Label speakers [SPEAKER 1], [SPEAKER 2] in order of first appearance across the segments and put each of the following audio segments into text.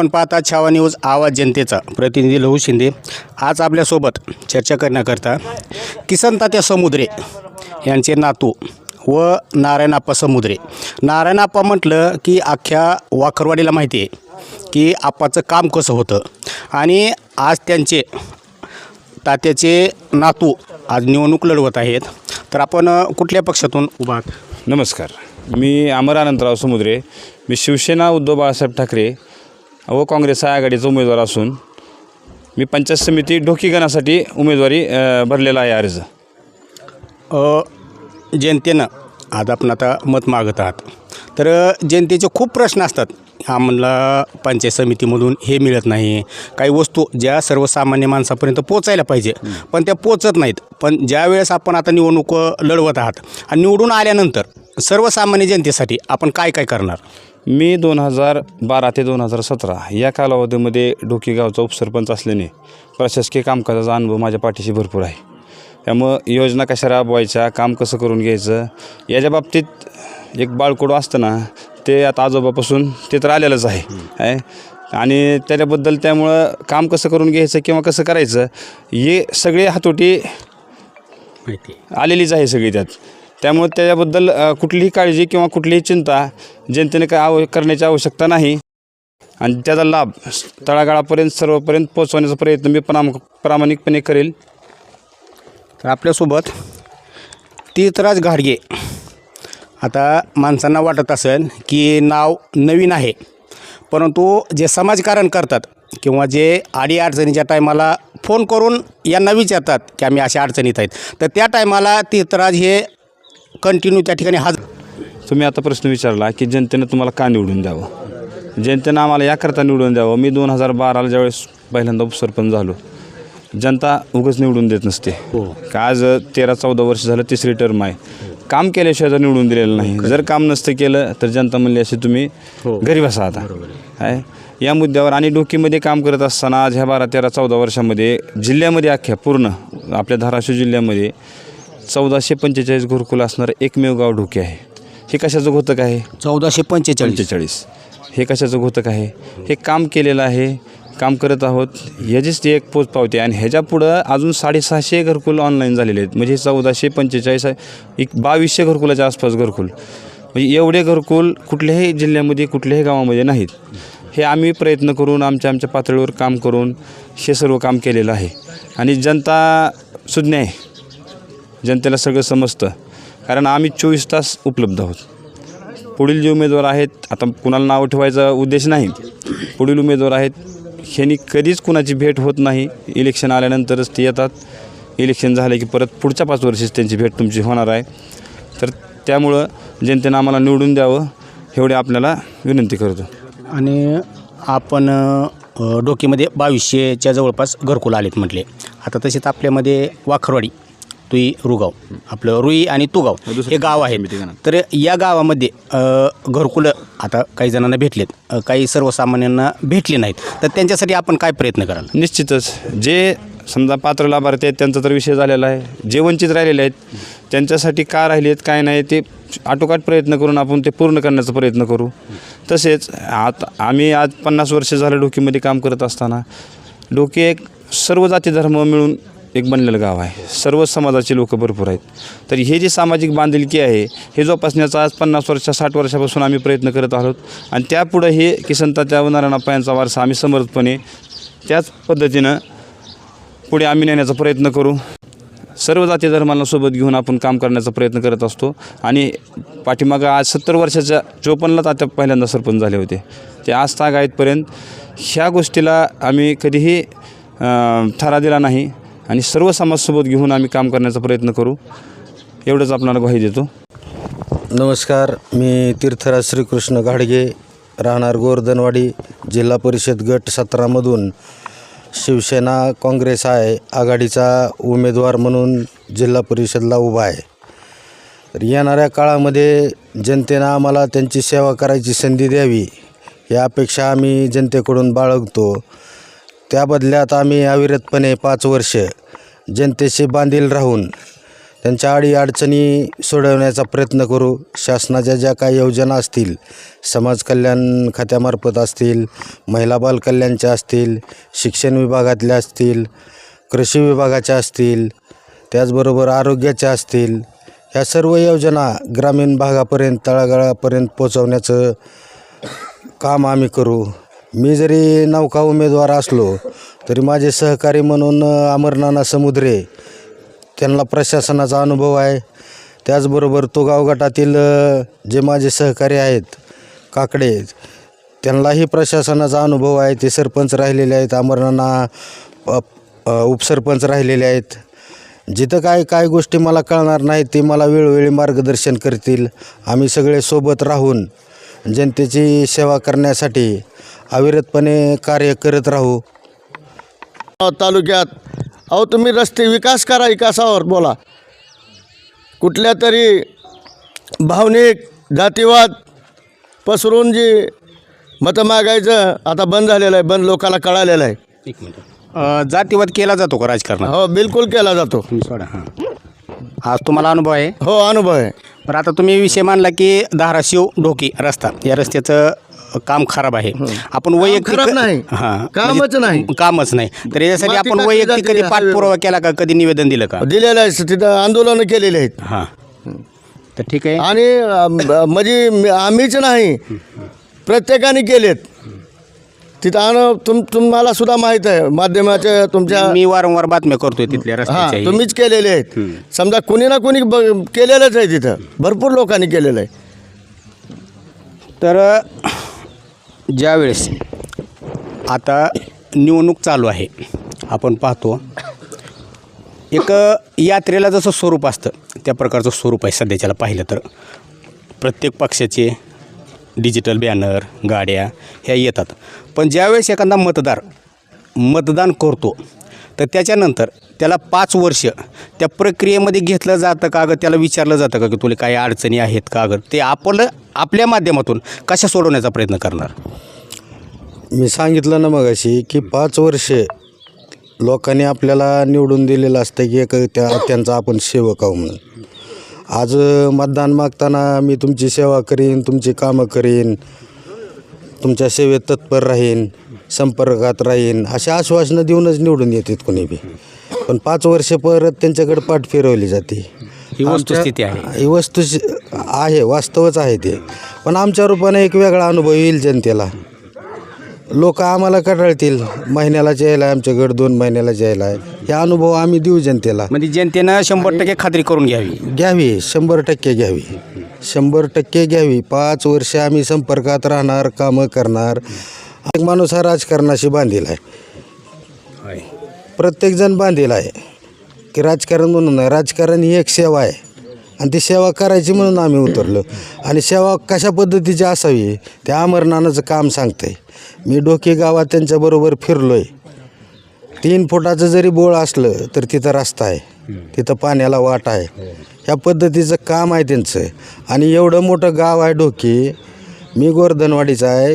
[SPEAKER 1] आपण पाहता छावा न्यूज आवाज जनतेचा. प्रतिनिधी लहू शिंदे आज आपल्यासोबत चर्चा करण्याकरता किसन तात्या समुद्रे यांचे नातू व नारायणाप्पा समुद्रे. नारायणाप्पा म्हटलं की अख्ख्या वाखरवाडीला माहिती आहे की आप्पाचं काम कसं होतं. आणि आज त्यांचे तात्याचे नातू आज निवडणूक लढवत आहेत. तर आपण कुठल्या पक्षातून उभा
[SPEAKER 2] नमस्कार. मी अमरानंदराव समुद्रे. मी शिवसेना उद्धव बाळासाहेब ठाकरे व काँग्रेस आघाडीचा उमेदवार असून मी पंचायत समिती ढोकीगणासाठी उमेदवारी भरलेला आहे अर्ज.
[SPEAKER 1] जनतेनं आज आपण आता मत मागत आहात. तर जनतेचे खूप प्रश्न असतात. आम्हाला पंचायत समितीमधून हे मिळत नाही. काही वस्तू ज्या सर्वसामान्य माणसापर्यंत पोचायला पाहिजे पण त्या पोचत नाहीत. पण ज्या वेळेस आपण आता निवडणूक लढवत आहात आणि निवडून आल्यानंतर सर्वसामान्य जनतेसाठी आपण काय काय करणार?
[SPEAKER 2] मी दोन हजार बारा ते दोन हजार सतरा या कालावधीमध्ये ढोकी गावचा उपसरपंच असल्याने प्रशासकीय कामकाजाचा अनुभव माझ्या पाठीशी भरपूर आहे. त्यामुळं योजना कशा राबवायच्या काम कसं करून घ्यायचं याच्या बाबतीत एक बाळकोडं असतं ना ते आता आजोबापासून ते तर आलेलंच आहे. आहे. आणि त्याच्याबद्दल त्यामुळं काम कसं करून घ्यायचं किंवा कसं करायचं हे सगळे हातोटी
[SPEAKER 1] माहिती.
[SPEAKER 2] आलेलीच आहे सगळी त्यात. त्यामुळे त्याच्याबद्दल कुठलीही काळजी किंवा कुठलीही चिंता जनतेने काय आव करण्याची आवश्यकता नाही. आणि त्याचा लाभ तळागाळापर्यंत सर्वपर्यंत पोहोचवण्याचा प्रयत्न मी प्राम प्रामाणिकपणे करेल.
[SPEAKER 1] तर आपल्यासोबत तीर्थराज घाडगे. आता माणसांना वाटत असेल की नाव नवीन आहे. परंतु जे समाजकारण करतात किंवा जे अडीअडचणीच्या टायमाला फोन करून यांना विचारतात की आम्ही अशा अडचणीत आहेत. तर त्या टायमाला तीर्थराज हे कंटिन्यू त्या ठिकाणी हजर
[SPEAKER 2] तुम्ही आता प्रश्न विचारला की जनतेनं तुम्हाला का निवडून द्यावं? जनतेनं आम्हाला याकरता निवडून द्यावं? मी दोन हजार बाराला ज्यावेळेस पहिल्यांदा उपसरपंच झालो जनता उगाच निवडून देत नसते.
[SPEAKER 1] हो.
[SPEAKER 2] का आज तेरा चौदा वर्ष झालं तिसरी टर्म आहे. काम केल्याशिवाय तर निवडून दिलेलं नाही. जर काम नसतं केलं तर जनता म्हणली अशी तुम्ही
[SPEAKER 1] हो.
[SPEAKER 2] घरी बसा आता. आहे. या मुद्द्यावर आणि डोकीमध्ये काम करत असताना आज ह्या बारा तेरा चौदा वर्षामध्ये जिल्ह्यामध्ये अख्ख्या पूर्ण आपल्या धाराशिव जिल्ह्यामध्ये चौदाशे पंचेचाळीस घरकुल असणारं एकमेव गाव डोके आहे. हे कशाचं घोतक आहे?
[SPEAKER 1] चौदाशे पंचेचाळीस.
[SPEAKER 2] पंचेचाळीस. हे कशाचं घोतक आहे? हे काम केलेलं आहे. काम करत आहोत. ह्याचीच ती एक पोच पावते. आणि ह्याच्या पुढं अजून साडेसहाशे घरकुल ऑनलाईन झालेले आहेत. म्हणजे चौदाशे पंचेचाळीस एक बावीसशे घरकुलाच्या आसपास घरकुल. म्हणजे एवढे घरकुल कुठल्याही जिल्ह्यामध्ये कुठल्याही गावामध्ये नाहीत. हे आम्ही प्रयत्न करून आमच्या आमच्या पातळीवर काम करून हे सर्व काम केलेलं आहे. आणि जनता सुज्ञ आहे. जनतेला सगळं समजतं. कारण आम्ही चोवीस तास उपलब्ध आहोत. पुढील जे उमेदवार आहेत आता कुणाला नाव ठेवायचा उद्देश नाही. पुढील उमेदवार आहेत ह्यांनी कधीच कुणाची भेट होत नाही. इलेक्शन आल्यानंतरच ते येतात. इलेक्शन झाले की परत पुढच्या पाच वर्षीच त्यांची भेट तुमची होणार आहे. तर त्यामुळं जनतेनं आम्हाला निवडून द्यावं एवढे आपल्याला विनंती करतो.
[SPEAKER 1] आणि आपण डोकेमध्ये डोकीमध्ये बावीसशेच्या जवळपास घरकुल आलेत म्हटले. आता तसेच आपल्यामध्ये वाखरवाडी तुई रुगाव. आपलं रुई आणि तुगाव हे गाव आहे. तर या गावामध्ये घरकुलं आता काही जणांना भेटलेत अ, काही सर्वसामान्यांना भेटले नाहीत. तर त्यांच्यासाठी आपण काय प्रयत्न कराल?
[SPEAKER 2] निश्चितच. जे समजा पात्र लाभार्थी आहेत त्यांचा तर विषय झालेला आहे. जे वंचित राहिलेले आहेत त्यांच्यासाठी का राहिले आहेत काय नाही ते आटोकाट प्रयत्न करून आपण ते पूर्ण करण्याचा प्रयत्न करू. तसेच आता आम्ही आज पन्नास वर्ष झालं डोकीमध्ये काम करत असताना डोकी एक सर्व जाती धर्म मिळून एक बनलेलं गाव आहे. सर्व समाजाचे लोक भरपूर आहेत. तर हे जे सामाजिक बांधिलकी आहे हे जोपासण्याचा आज पन्नास वर्षा साठ वर्षापासून आम्ही प्रयत्न करत आहोत. आणि त्यापुढं हे किसनताच्या नारायणप्पा यांचा वारसा आम्ही समर्थपणे त्याच पद्धतीनं पुढे आम्ही नेण्याचा प्रयत्न करू. सर्व जाती धर्मांना सोबत घेऊन आपण काम करण्याचा प्रयत्न करत असतो. आणि पाठीमागं आज सत्तर वर्षाच्या चोपन्नला तात्या पहिल्यांदा सरपंच झाले होते. ते आज आहेतपर्यंत ह्या गोष्टीला आम्ही कधीही थारा दिला नाही. आणि सर्व समाजसोबत घेऊन आम्ही काम करण्याचा प्रयत्न करू. एवढंच आपल्याला ग्वाही देतो.
[SPEAKER 3] नमस्कार मी तीर्थराज श्रीकृष्ण घाडगे राहणार गोवर्धनवाडी जिल्हा परिषद गट सतरामधून शिवसेना काँग्रेस आहे आघाडीचा उमेदवार म्हणून जिल्हा परिषदला उभा आहे. तर येणाऱ्या काळामध्ये जनतेनं आम्हाला त्यांची सेवा करायची संधी द्यावी या अपेक्षा आम्ही जनतेकडून बाळगतो. त्या बदल्यात आम्ही अविरतपणे पाच वर्ष जनतेशी बांधील राहून त्यांच्या अडीअडचणी सोडवण्याचा प्रयत्न करू. शासनाच्या ज्या काही योजना असतील समाज कल्याण खात्यामार्फत असतील महिला बालकल्याणच्या असतील शिक्षण विभागातल्या असतील कृषी विभागाच्या असतील त्याचबरोबर आरोग्याच्या असतील ह्या सर्व योजना ग्रामीण भागापर्यंत तळागाळापर्यंत पोचवण्याचं काम आम्ही करू. मी जरी नौका उमेदवार असलो तरी माझे सहकारी म्हणून अमरनाना समुद्रे त्यांना प्रशासनाचा अनुभव आहे. त्याचबरोबर तो गावगटातील जे माझे सहकारी आहेत काकडे त्यांनाही प्रशासनाचा अनुभव आहे. ते सरपंच राहिलेले आहेत अमरनाना उपसरपंच राहिलेले आहेत. जिथं काय काय गोष्टी मला कळणार नाहीत ते मला वेळोवेळी मार्गदर्शन करतील. आम्ही सगळे सोबत राहून जनतेची सेवा करण्यासाठी अविरतपणे कार्य करत राहू.
[SPEAKER 4] तालुक्यात अहो तुम्ही रस्ते विकास करा विकासावर बोला. कुठल्या तरी भावनिक जातीवाद पसरून जी मतं मागायचं आता बंद झालेलं आहे बंद लोकांना कळालेलं आहे.
[SPEAKER 1] एक मिनिट. जातीवाद केला जातो का राजकारणात?
[SPEAKER 4] हो बिलकुल केला जातो.
[SPEAKER 1] तुम्ही सोडा हां. आज तुम्हाला अनुभव आहे?
[SPEAKER 4] हो अनुभव आहे.
[SPEAKER 1] बरं आता तुम्ही विषय मांडला की धाराशिव ढोकी रस्ता या रस्त्याचं काम खराब आहे. आपण वैयक्तिक
[SPEAKER 4] खराब नाही.
[SPEAKER 1] हां
[SPEAKER 4] कामच
[SPEAKER 1] म्हणजे
[SPEAKER 4] नाही.
[SPEAKER 1] कामच नाही. तर याच्यासाठी आपण वैयक्तिक कधी पाठपुरावा केला का? कधी निवेदन दिलं का?
[SPEAKER 4] दिलेलं आहे तिथं आंदोलनं केलेली आहेत.
[SPEAKER 1] हां. तर ठीक आहे.
[SPEAKER 4] आणि म्हणजे मी- आम्हीच नाही. प्रत्येकाने केलेत. तिथं आण तुम तुम्हाला सुद्धा माहीत आहे. माध्यमाच्या तुमच्या
[SPEAKER 1] मी वारंवार बातम्या करतोय तिथल्या
[SPEAKER 4] हां
[SPEAKER 1] रस्त्याच्या
[SPEAKER 4] तुम्हीच केलेले आहेत. समजा कुणी ना कुणी ब- केलेलंच आहे तिथं. भरपूर लोकांनी केलेलं आहे.
[SPEAKER 1] तर ज्यावेळेस आता निवडणूक चालू आहे आपण पाहतो एक यात्रेला जसं स्वरूप असतं त्या प्रकारचं स्वरूप आहे सध्याच्याला पाहिलं तर. प्रत्येक पक्षाचे डिजिटल बॅनर गाड्या ह्या येतात. पण ज्यावेळेस एखादा मतदार मतदान करतो तर त्याच्यानंतर त्याला पाच वर्ष त्या प्रक्रियेमध्ये घेतलं जातं का अगं त्याला विचारलं जातं का की तुला काही अडचणी आहेत का अगं ते आपलं आपल्या माध्यमातून कशा सोडवण्याचा प्रयत्न करणार?
[SPEAKER 3] मी सांगितलं ना मग अशी की पाच वर्षे लोकांनी आपल्याला निवडून दिलेलं असतं की एक त्या त्यांचा आपण सेवक आहो म्हणून. आज मतदान मागताना मी तुमची सेवा करीन तुमची कामं करीन तुमच्या सेवेत तत्पर राहीन. संपर्कात राहीन. अशा आश्वासनं देऊनच निवडून येतात कोणी बी. पण पाच वर्ष परत त्यांच्याकडे पाठ फिरवली जाते.
[SPEAKER 1] ही वस्तुस्थिती आहे.
[SPEAKER 3] ही वस्तू आहे वास्तवच आहे ते. पण आमच्या रूपाने एक वेगळा अनुभव येईल जनतेला. लोक आम्हाला कंटाळतील. महिन्याला यायला आहे आमच्याकडे दोन महिन्याला यायला आहे. हे अनुभव आम्ही देऊ जनतेला.
[SPEAKER 1] म्हणजे जनतेनं शंभर टक्के खात्री करून घ्यावी.
[SPEAKER 3] घ्यावी शंभर टक्के घ्यावी. शंभर टक्के घ्यावी. पाच वर्ष आम्ही संपर्कात राहणार कामं करणार. एक माणूस हा राजकारणाशी बांधील आहे. प्रत्येकजण बांधील आहे. की राजकारण म्हणून नाही राजकारण ही एक सेवा आहे. आणि ती सेवा करायची म्हणून आम्ही उतरलो. आणि सेवा कशा पद्धतीची असावी त्या अमरनानाचं काम सांगतंय. मी डोके गावात त्यांच्याबरोबर फिरलो आहे तीन फुटाचं जरी बोळ असलं तर तिथं रस्ता आहे. तिथं पाण्याला वाट आहे. ह्या पद्धतीचं काम आहे त्यांचं. आणि एवढं मोठं गाव आहे डोकी. मी गोरधनवाडीचा आहे.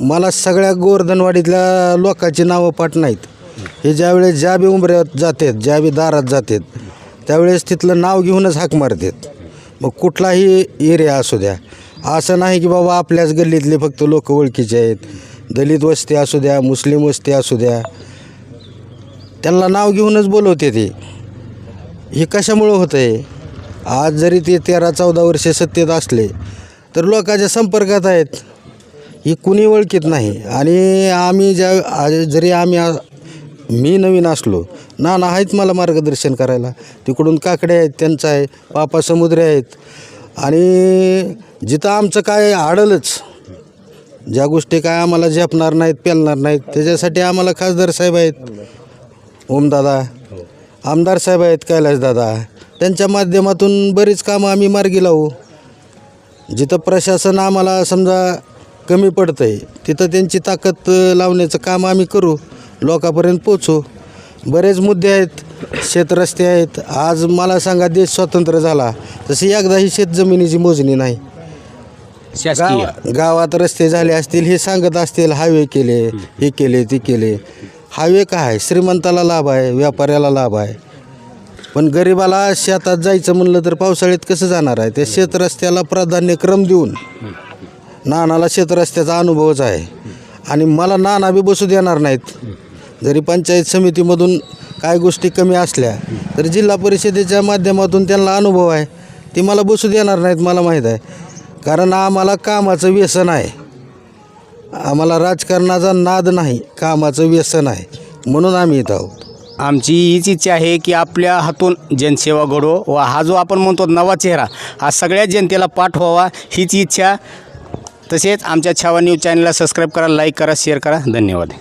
[SPEAKER 3] मला सगळ्या गोवर्धनवाडीतल्या लोकांची नावं पाठ नाहीत. हे ज्यावेळेस ज्या बी उंबऱ्यात जातात ज्या बी दारात जातात त्यावेळेस तिथलं नाव घेऊनच हाक मारतात. मग कुठलाही एरिया असू द्या. असं नाही की बाबा आपल्याच गल्लीतले फक्त लोक ओळखीचे आहेत. दलित वस्ती असू द्या मुस्लिम वस्ती असू द्या. त्यांना नाव घेऊनच बोलवते ते. हे कशामुळं होतं आहे आज जरी ते तेरा चौदा वर्षे सत्तेत असले तर लोकांच्या संपर्कात आहेत. ही कुणी ओळखीत नाही. आणि आम्ही ज्या आज जरी आम्ही आ- मी नवीन असलो ना ना आहेत मला मार्गदर्शन करायला. तिकडून काकडे आहेत त्यांचं आहे पापा समुद्रे आहेत. आणि जिथं आमचं काय आडलंच ज्या गोष्टी काय आम्हाला झेपणार नाहीत पेलणार नाहीत त्याच्यासाठी आम्हाला खासदार साहेब आहेत. ओमदादा आमदार साहेब आहेत कैलासदादा त्यांच्या माध्यमातून बरीच कामं आम्ही मार्गी लावू. जिथं प्रशासन आम्हाला समजा कमी पडतं आहे तिथं त्यांची ताकद लावण्याचं काम आम्ही करू लोकांपर्यंत पोचू बरेच मुद्दे आहेत शेतरस्ते आहेत. आज मला सांगा देश स्वतंत्र झाला. तशी एकदा ही शेतजमिनीची मोजणी नाही.
[SPEAKER 1] शासकीय.
[SPEAKER 3] गाव- गावात रस्ते झाले असतील हे सांगत असतील हायवे केले हे केले ते केले. हायवे काय आहे? श्रीमंताला लाभ आहे व्यापाऱ्याला लाभ आहे. पण गरिबाला शेतात जायचं म्हणलं तर पावसाळ्यात कसं जाणार आहे? त्या शेतरस्त्याला प्राधान्यक्रम देऊन. नानाला शेतरस्त्याचा अनुभवच आहे. आणि मला नाना बी बसू देणार नाहीत. जरी पंचायत समितीमधून काय गोष्टी कमी असल्या तर जिल्हा परिषदेच्या माध्यमातून त्यांना अनुभव आहे. ती मला बसू देणार नाहीत मला माहीत आहे. कारण आम्हाला कामाचं व्यसन आहे. आम्हाला राजकारणाचा नाद नाही कामाचं व्यसन आहे. म्हणून आम्ही इथं आहोत.
[SPEAKER 1] आमची हीच इच्छा आहे की आपल्या हातून जनसेवा घडो व हा जो आपण म्हणतो नवा चेहरा हा सगळ्या जनतेला पाठ व्हावा हीच इच्छा तसेच आमच्या छावा न्यूज चॅनलला सबस्क्राईब करा लाईक करा शेअर करा. धन्यवाद.